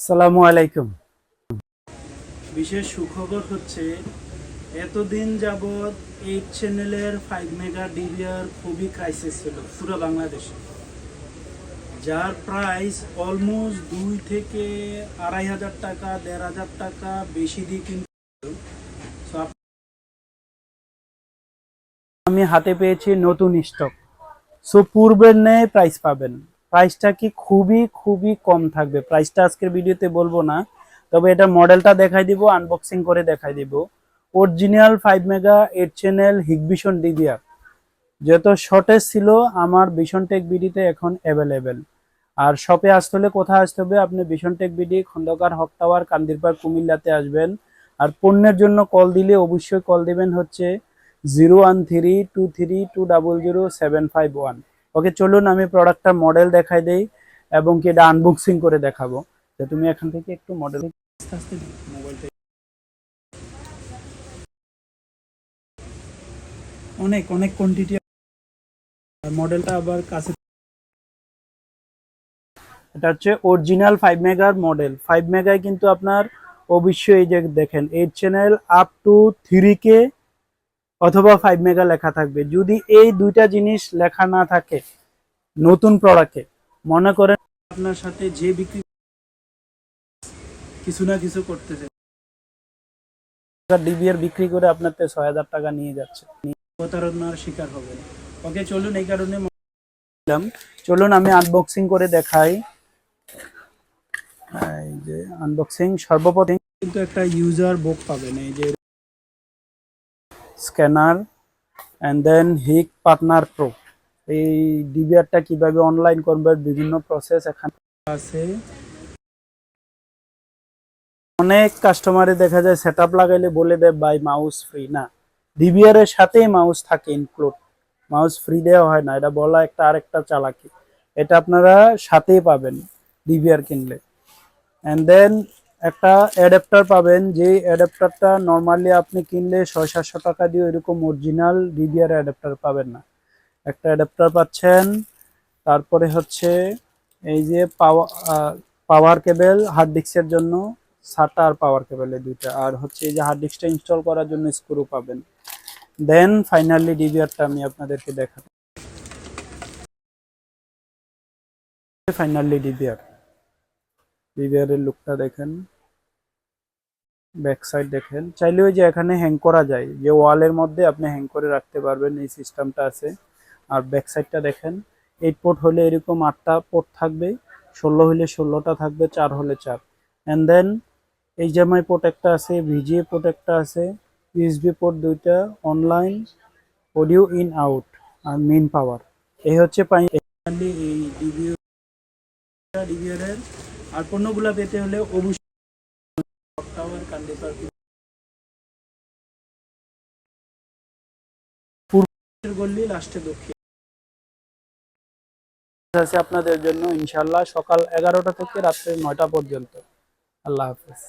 সালামু আলাইকুম। বিশেষ সুখবর হচ্ছে এতদিন যাবৎ এইট চ্যানেলের ফাইভ মেগা ডিভিআর খুবই ক্রাইসিস ছিল পুরো বাংলাদেশে। যার প্রাইস অলমোস্ট দুই থেকে আড়াই হাজার টাকা দেড় হাজার টাকা বেশি দিয়ে কিন্তু আমি হাতে পেয়েছি নতুন স্টক সো পূর্বের ন্যায় প্রাইস পাবেন। প্রাইসটা কি খুবই খুবই কম থাকবে। প্রাইসটা আজকের ভিডিওতে বলব না, তবে এটা মডেলটা দেখাই দিব আনবক্সিং করে দেখাই দিব। Original five mega eight channel Hikvision DVR. যত শর্টেজ ছিল, আমার ভিশন টেক বিডিতে এখন অ্যাভেলেবেল আর শপে আসতে হলে কোথায় আসতে হবে? আপনি vision tech BD Khandakar Haque tower, Kandirpar, কুমিল্লাতে আসবেন। আর পণ্যের জন্য কল দিলে অবশ্যই কল দিবেন হচ্ছে zero one three two three two double zero seven five one okay, চলুন আমি প্রোডাক্টটা মডেল দেখাই দেই এবং কি এটা আনবক্সিং করে দেখাবো। তো তুমি এখান থেকে একটু মডেল আস্তে আস্তে মোবাইলটা অনেক অনেক কোয়ান্টিটি মডেলটা আবার কাছে এটা হচ্ছে অরিজিনাল ফাইভ মেগার মডেল ফাইভ মেগায় কিন্তু আপনার অবশ্যই এই যে দেখেন eight channel up to three কে অথবা ফাইভ মেগা লেখা থাকবে। যদি এই দুইটা জিনিস লেখা না থাকে নতুন প্রোডাক্টে মনে করেন আপনার সাথে যে বিক্রি কিছু না কিছু করতেছে ডিবিআর বিক্রি করে আপনার তে ছয় হাজার টাকা নিয়ে যাচ্ছে। প্রতারণার শিকার হবে ওকে চলুন এই কারণে চলুন আমি আনবক্সিং করে দেখাই। এই যে আনবক্সিং সর্বপ্রথম কিন্তু একটা ইউজার বুক পাবেন। এই যে scanner and then Hik partner pro এই ডিবিআরটা কীভাবে অনলাইন করবে বিভিন্ন প্রসেস এখানে আছে। অনেক কাস্টমারে দেখা যায় সেট আপ লাগাইলে বলে দেয় বাই মাউস ফ্রি না। ডিবিআর এর সাথেই মাউস থাকে ইনক্লুড মাউস ফ্রি দেওয়া হয় না, এটা বলা একটা আরেকটা চালাকি। এটা আপনারা সাথেই পাবেন ডিবিআর কিনলে। অ্যান্ড দেন একটা অ্যাডাপ্টার পাবেন যে অ্যাডাপ্টারটা নর্মালি আপনি কিনলে ছয় সাতশো টাকা দিয়ে এরকম অরিজিনাল ডিবিআর অ্যাডাপ্টার পাবেন না। একটা অ্যাডাপ্টার পাচ্ছেন, তারপরে হচ্ছে এই যে পাওয়ার পাওয়ার কেবেল হার্ড ডিস্কের জন্য সাটা আর পাওয়ার কেবেল এই দুইটা। আর হচ্ছে এই যে হার্ড ডিস্কটা ইনস্টল করার জন্য স্ক্রু পাবেন। দেন ফাইনালি ডিবিআরটা আমি আপনাদেরকে দেখাবো। ফাইনালি ডিবিআর এর লুকটা দেখেন ব্যাক সাইড দেখেন চাইলে ওই যে এখানে হ্যাং করা যায় যে ওয়ালের মধ্যে আপনি হ্যাং করে রাখতে পারবেন এই সিস্টেমটা আছে আর ব্যাক সাইডটা দেখেন এইট পোর্ট হলে এরকম আটটা পোর্ট থাকবে ষোলো হলে ষোলোটা থাকবে চার হলে চার অ্যান্ড দেন এইচডিএমআই পোর্ট একটা আছে ভিজিএ পোর্ট একটা আছে ইউএসবি পোর্ট দুইটা অনলাইন অডিও ইন আউট আর মেইন পাওয়ার এই হচ্ছে পাই এই ডিবিও ডিবিআর এর আর পণ্যগুলো পেতে হলে অবশ্যই গল্লি দক্ষিণ। আছে আপনাদের জন্য ইনশাল্লাহ সকাল এগারোটা থেকে রাত্রে নয়টা পর্যন্ত। আল্লাহ হাফেজ।